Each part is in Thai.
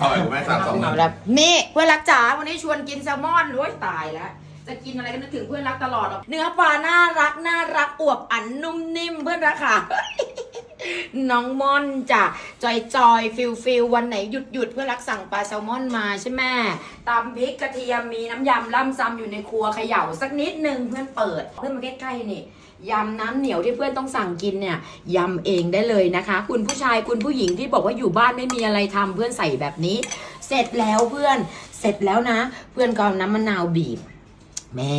ซอยคุณแม่สามสองเอาละนี่เพื่อนรักจ๋าวันนี้ชวนกินแซลมอนโอ้ยตายแล้ว จะกินอะไรก็นึกถึงเพื่อนรักตลอดหรอกเนื้อปลาน่ารักน่ารักอวบอันนุ่มนิ่มเพื่อนรักค่ะ น้องม่อนจ้ะจอยจอยฟิลฟิลวันไหนหยุดหยุดเพื่อนรักสั่งปลาแซลมอนมาใช่ไหมตามพริกกระเทียมมีน้ำยำล่ำซำอยู่ในครัวเขย่าสักนิดนึงเพื่อนเปิด เพื่อนมาใกล้ๆนี่ ยำน้ำเหนียวที่เพื่อนต้องสั่งกินเนี่ยยำเองได้เลยนะคะ คุณผู้ชายคุณผู้หญิงที่บอกว่าอยู่บ้านไม่มีอะไรทำเพื่อนใส่แบบนี้ เสร็จแล้วเพื่อนเสร็จแล้วนะ เพื่อนก็เอาน้ำมะนาวบีบแม่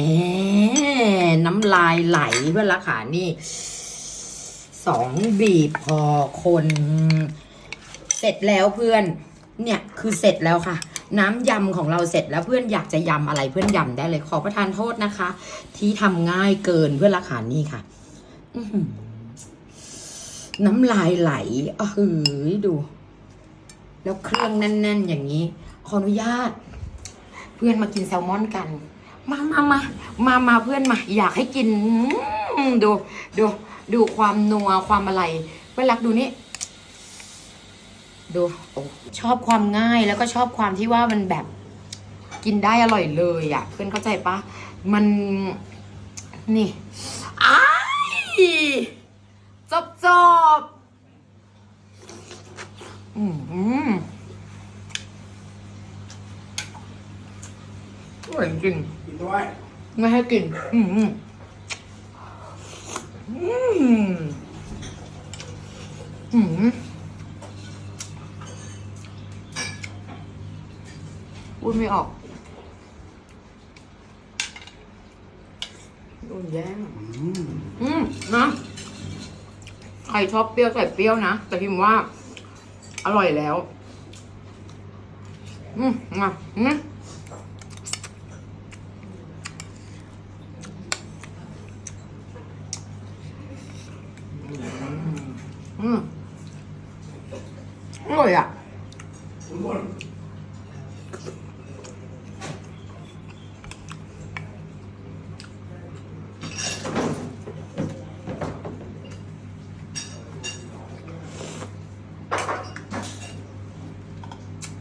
น้ำลายไหลเพื่อนละขานี่สองบีบพอคน เสร็จแล้วเพื่อน เนี่ยคือเสร็จแล้วค่ะ น้ำยำของเราเสร็จแล้วเพื่อนอยากจะยำอะไรเพื่อนยำได้เลยขอประทานโทษนะคะ ที่ทำง่ายเกินเพื่อนละขานี่ค่ะน้ำลายไหลอะหือดู แล้วเครื่องแน่น ๆ อย่างนี้ ขออนุญาต เพื่อนมากินแซลมอนกัน มามามามามาเพื่อนมา อยากให้กินดู ดู ดูความนัวความอะไรเพื่อนรักดูนี่ ดูโอ้ชอบความง่ายแล้วก็ชอบความที่ว่ามันแบบกินได้อร่อยเลยอะ่ะ เพื่อนเข้าใจปะมันนี่อ้ายจบจบอืมอร่อยจริงกินด้วยไม่ให้กลิ่นอืมอืมอืม อืมพูดไม่ออกโดนแย่งอืมนะใครชอบเปรี้ยวใส่เปรี้ยวนะ แต่พิมว่า อร่อยแล้ว อืมมาอืมอืมอร่อยอะ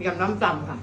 ยำน้ำจำค่ะ